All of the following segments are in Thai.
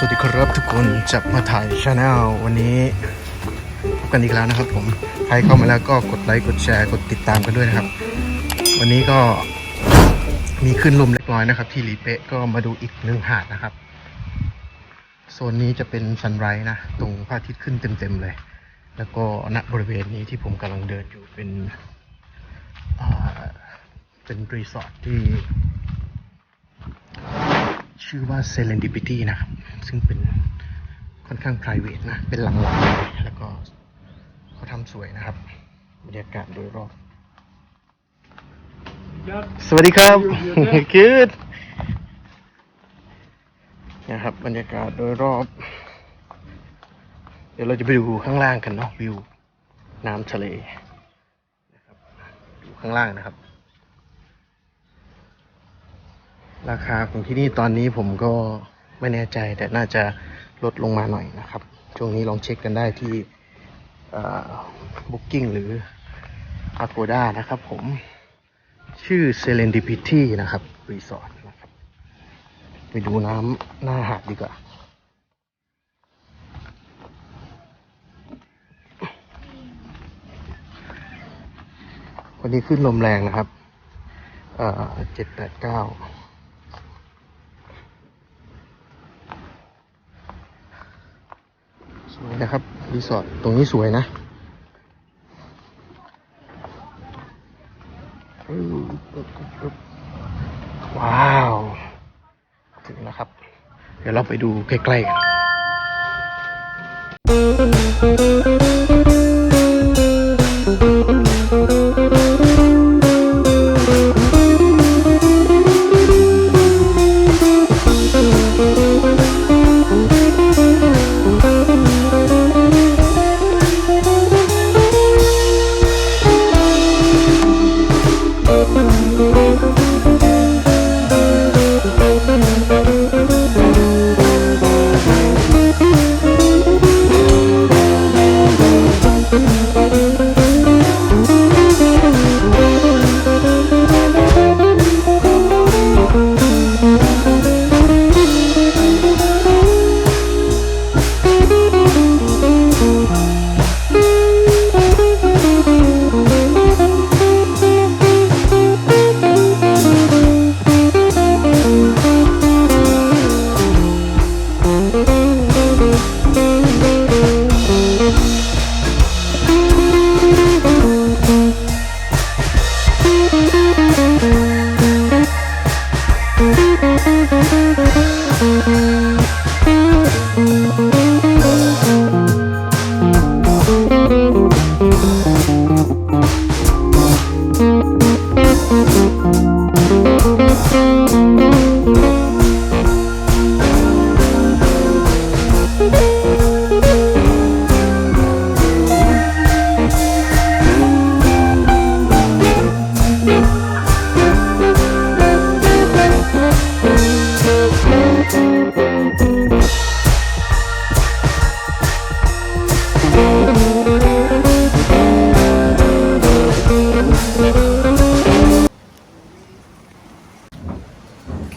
สวัสดีครับทุกคนจับมาถ่ายชาแนลวันนี้พบกันอีกแล้วนะครับผมใครเข้ามาแล้วก็กดไลค์กดแชร์กดติดตามกันด้วยนะครับ วันนี้ก็มีขึ้นลมเล็กน้อยนะครับ ที่ลีเปะก็มาดูอีกหนึ่งหาดนะครับโซนนี้จะเป็นซันไรส์นะ ตรงพระอาทิตย์ขึ้นเต็มๆเลย แล้วก็ณบริเวณนี้ที่ผมกำลังเดินอยู่เป็นอ่าเป็นรีสอร์ทที่ ชื่อว่า Serendipity นะครับ ซึ่งเป็นค่อนข้าง private นะ เป็นหลังๆแล้วก็เขาทำสวยนะครับ บรรยากาศโดยรอบ สวัสดีครับ good นะครับ บรรยากาศโดยรอบ เดี๋ยวเราจะไปดูข้างล่างกันเนาะวิว น้ำทะเลนะครับดูข้างล่างนะครับ ราคาของที่นี่ตอนนี้ผมก็ไม่แน่ใจแต่น่าจะลดลงมาหน่อยนะครับ ช่วงนี้ลองเช็คกันได้ที่บุ๊กิ้งหรือ Agoda นะครับผมชื่อ Serendipity นะครับรีสอร์ทนะครับไปดูน้ำหน้าหาดดีกว่าวันนี้ขึ้นลมแรงนะครับเอ่อเจ็ดแปดเก้า สวย นะครับรีสอร์ทตรงนี้สวยนะว้าว ถึงแล้วครับ เดี๋ยวเราไปดูใกล้ๆกัน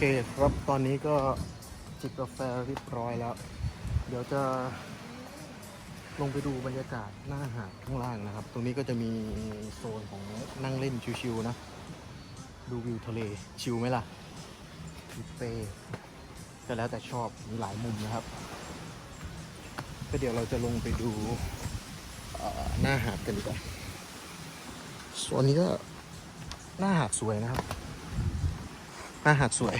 คครับตอนนี้ก็จิบกาแฟเรียบร้อยแล้ว เดี๋ยวจะลงไปดูบรรยากาศหน้าหาดข้างล่างนะครับ ตรงนี้ก็จะมีโซนของนั่งเล่นชิวๆนะ ดูวิวทะเลชิวไหมล่ะบุฟเฟ่ก็แล้วแต่ชอบมีหลายมุมนะครับ ก็เดี๋ยวเราจะลงไปดูหน้าหาดกันดีกว่าส่วนนี้ก็หน้าหาดสวยนะครับ หน้าหาดสวย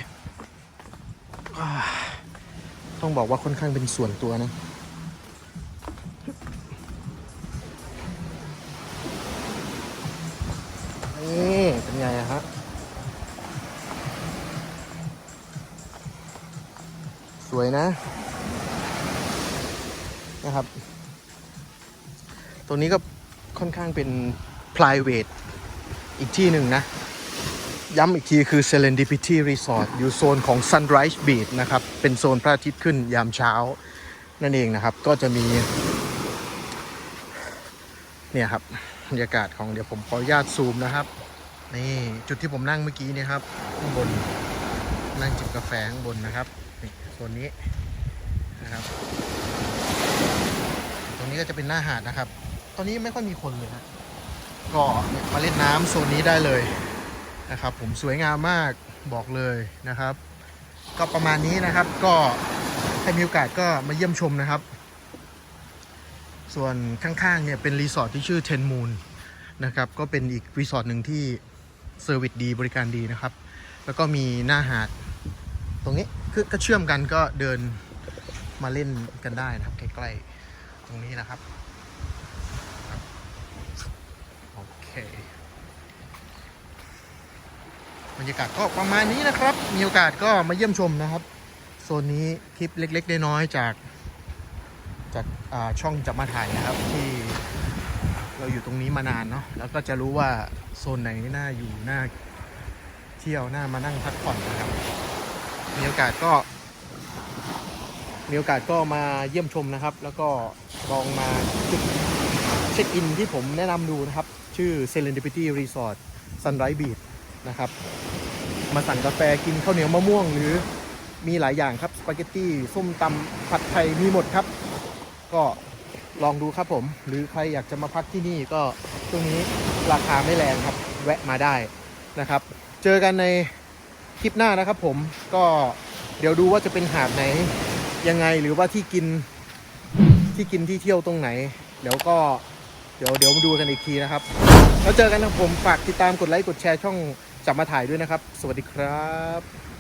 ต้องบอกว่าค่อนข้างเป็นส่วนตัวนะ นี่เป็นไงฮะ สวยนะนะครับตัวนี้ก็ค่อนข้างเป็น private อีกที่หนึ่งนะ ย้ำอีกทีคือ Serendipity Resort อยู่โซนของ Sunrise Beach นะครับ เป็นโซนพระอาทิตย์ขึ้นยามเช้า นั่นเองนะครับ ก็จะมี เนี่ยครับบรรยากาศของเดี๋ยวผมขออนุญาตซูมนะครับ นี่จุดที่ผมนั่งเมื่อกี้เนี่ยครับข้างบนนั่งจิบกาแฟข้างบนนะครับนี่โซนนี้นะครับตรงนี้ก็จะเป็นหน้าหาดนะครับ ตอนนี้ไม่ค่อยมีคนเลยนะก็เมาเล่นน้ำโซนนี้ได้เลย นะครับผมสวยงามมากบอกเลยนะครับ ก็ประมาณนี้นะครับก็ใครมีโอกาสก็มาเยี่ยมชมนะครับ ส่วนข้างๆเนี่ยเป็นรีสอร์ทที่ชื่อเทนมูนนะครับก็เป็นอีกรีสอร์ทหนึ่งที่เซอร์วิสดีบริการดีนะครับ แล้วก็มีหน้าหาดตรงนี้คือก็เชื่อมกันก็เดินมาเล่นกันได้นะครับใกล้ๆตรงนี้นะครับ โอเค บรรยากาศก็ประมาณนี้นะครับ มีโอกาสก็มาเยี่ยมชมนะครับ โซนนี้คลิปเล็กๆน้อยๆจาก จากช่องจับมาถ่ายนะครับที่เราอยู่ตรงนี้มานานเนาะแล้วก็จะรู้ว่าโซนไหนน่าอยู่น่าเที่ยวน่ามานั่งพักผ่อนนะครับ มีโอกาสก็ มีโอกาสก็มาเยี่ยมชมนะครับ แล้วก็ลองมาจุดเช็คอินที่ผมแนะนำดูนะครับ ชื่อ Serendipity Resort Sunrise Beach นะครับ มาสั่งกาแฟกินข้าวเหนียวมะม่วง หรือมีหลายอย่างครับสปาเกตตี้ส้มตำผัดไทยมีหมดครับ ก็ลองดูครับผม หรือใครอยากจะมาพักที่นี่ก็ช่วงนี้ราคาไม่แรงครับ แวะมาได้นะครับ เจอกันในคลิปหน้านะครับผมก็เดี๋ยวดูว่าจะเป็นหาดไหนยังไงหรือว่าที่กินที่กินที่เที่ยวตรงไหน เดี๋ยวก็เดี๋ยวเดี๋ยวมาดูกันอีกทีนะครับ แล้วเจอกันนะครับผมฝากติดตามกดไลค์กดแชร์ช่อง จะมาถ่ายด้วยนะครับ สวัสดีครับ